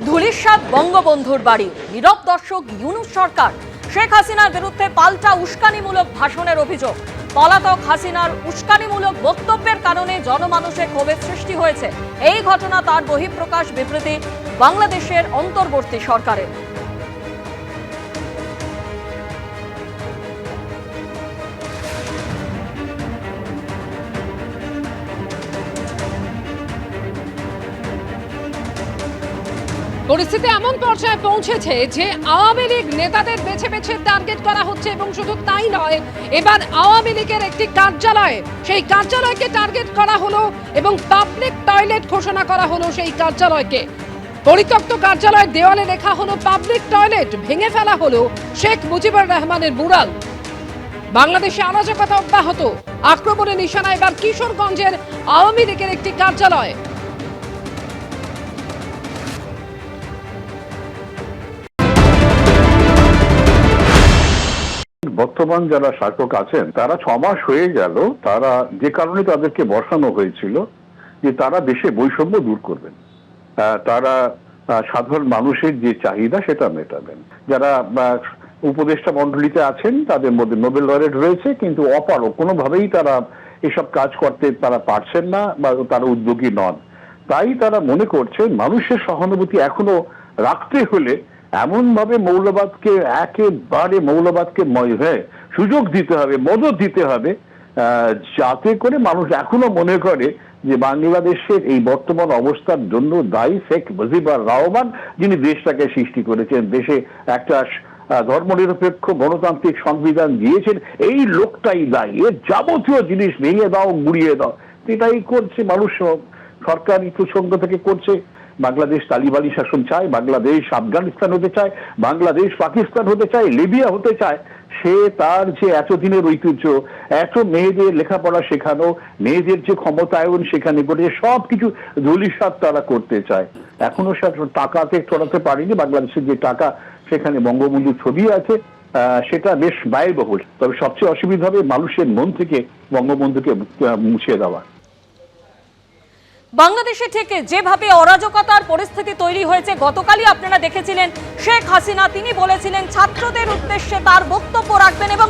ধুলিস্বাদ বঙ্গবন্ধুর বাড়ি। নীরব দর্শক ইউনুস সরকার, শেখ হাসিনার বিরুদ্ধে পাল্টা উস্কানিমূলক ভাষণের অভিযোগ। পলাতক হাসিনার উস্কানিমূলক বক্তব্যের কারণে জনমানুষে ক্ষোভের সৃষ্টি হয়েছে। এই ঘটনা তার বহিঃপ্রকাশ বিবৃতি বাংলাদেশের অন্তর্বর্তী সরকারের। পরিস্থিতি এমন পর্যায়ে পৌঁছেছে যে আওয়ামী লীগ নেতাদের বেছে বেছে টার্গেট করা হচ্ছে এবং শুধু তাই নয়, এবার আওয়ামী লীগের একটি কার্যালয়, সেই কার্যালয়কে টার্গেট করা হলো এবং পাবলিক টয়লেট ঘোষণা করা হলো সেই কার্যালয়কে। পরিত্যক্ত কার্যালয়ের দেওয়ালে লেখা হলো, পাবলিক টয়লেট ভেঙে ফেলা হলো শেখ মুজিবুর রহমানের মুরাল বাংলাদেশে অরাজকতা অব্যাহত। আক্রমণের নিশানা এবার কিশোরগঞ্জের আওয়ামী লীগের একটি কার্যালয়। বর্তমান যারা শাসক আছেন, তারা ছ মাস হয়ে গেল, তারা যে কারণে তাদেরকে বসানো হয়েছিল যে তারা দেশে বৈষম্য দূর করবেন। তারা সাধারণ মানুষের যে চাহিদা সেটা মেটাবেন। যারা উপদেষ্টা মন্ডলীতে আছেন, তাদের মধ্যে নোবেল লরেট রয়েছে, কিন্তু অপারো কোনোভাবেই তারা এসব কাজ করতে তারা পারছেন না বা তারা উদ্যোগী নন। তাই তারা মনে করছে মানুষের সহানুভূতি এখনও রাখতে হলে এমন ভাবে মৌলবাদকে একেবারে মৌলবাদকে ময় হয়ে সুযোগ দিতে হবে, মদত দিতে হবে যাতে করে মানুষ এখনও মনে করে যে বাংলাদেশের এই বর্তমান অবস্থার জন্য দায়ী শেখ মুজিবুর রহমান যিনি দেশটাকে সৃষ্টি করেছেন, দেশে একটা ধর্মনিরপেক্ষ গণতান্ত্রিক সংবিধান দিয়েছেন, এই লোকটাই দায়ী। এর যাবতীয় জিনিস ভেঙে দাও গুড়িয়ে দাও। এটাই করছে মানুষ, সরকারি প্রসঙ্গ থেকে করছে। বাংলাদেশ তালিবানি শাসন চায় বাংলাদেশ আফগানিস্তান হতে চায় বাংলাদেশ পাকিস্তান হতে চায় লিবিয়া হতে চায় সে তার যে এতদিনের ঐতিহ্য এত মেয়েদের লেখাপড়া শেখানো মেয়েদের যে ক্ষমতায়ন সেখানে করে সব কিছু ধুলিসাত তারা করতে চায়। এখনও সে টাকাতে চড়াতে পারেনি বাংলাদেশের যে টাকা সেখানে বঙ্গবন্ধুর ছবি আছে সেটা বেশ ব্যয়বহুল। তবে সবচেয়ে অসুবিধা হবে মানুষের মন থেকে বঙ্গবন্ধুকে আহ, মুছে দেওয়া বাংলাদেশে থেকে যেভাবে অরাজকতার পরিস্থিতি তৈরি হয়েছে, গতকালই আপনারা দেখেছিলেন শেখ হাসিনা, তিনি বলেছিলেন ছাত্রদের উদ্দেশ্যে তার বক্তব্য রাখবেন এবং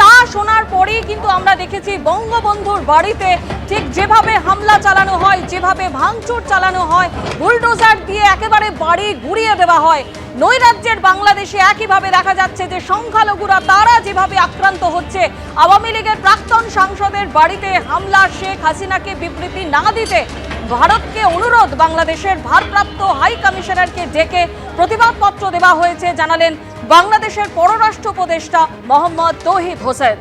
তা শোনার পরেই কিন্তু আমরা দেখেছি বঙ্গবন্ধুর বাড়িতে ঠিক যেভাবে হামলা চালানো হয়, যেভাবে ভাঙচুর চালানো হয়, বুলডোজার দিয়ে একেবারে বাড়ি ঘুরিয়ে দেওয়া হয়। নৈরাজ্যের বাংলাদেশে একইভাবে দেখা যাচ্ছে যে সংখ্যালঘুরা তারা যেভাবে আক্রান্ত হচ্ছে, আওয়ামী লীগের প্রাক্তন সাংসদের বাড়িতে হামলা, শেখ হাসিনাকে বিবৃতি না দিতে ভারতকে অনুরোধ বাংলাদেশের ভারপ্রাপ্ত হাই কমিশনারকে ডেকে প্রতিবাদপত্র দেওয়া হয়েছে, জানালেন বাংলাদেশের পররাষ্ট্র উপদেষ্টা মোহাম্মদ তৌহিদ হোসেন।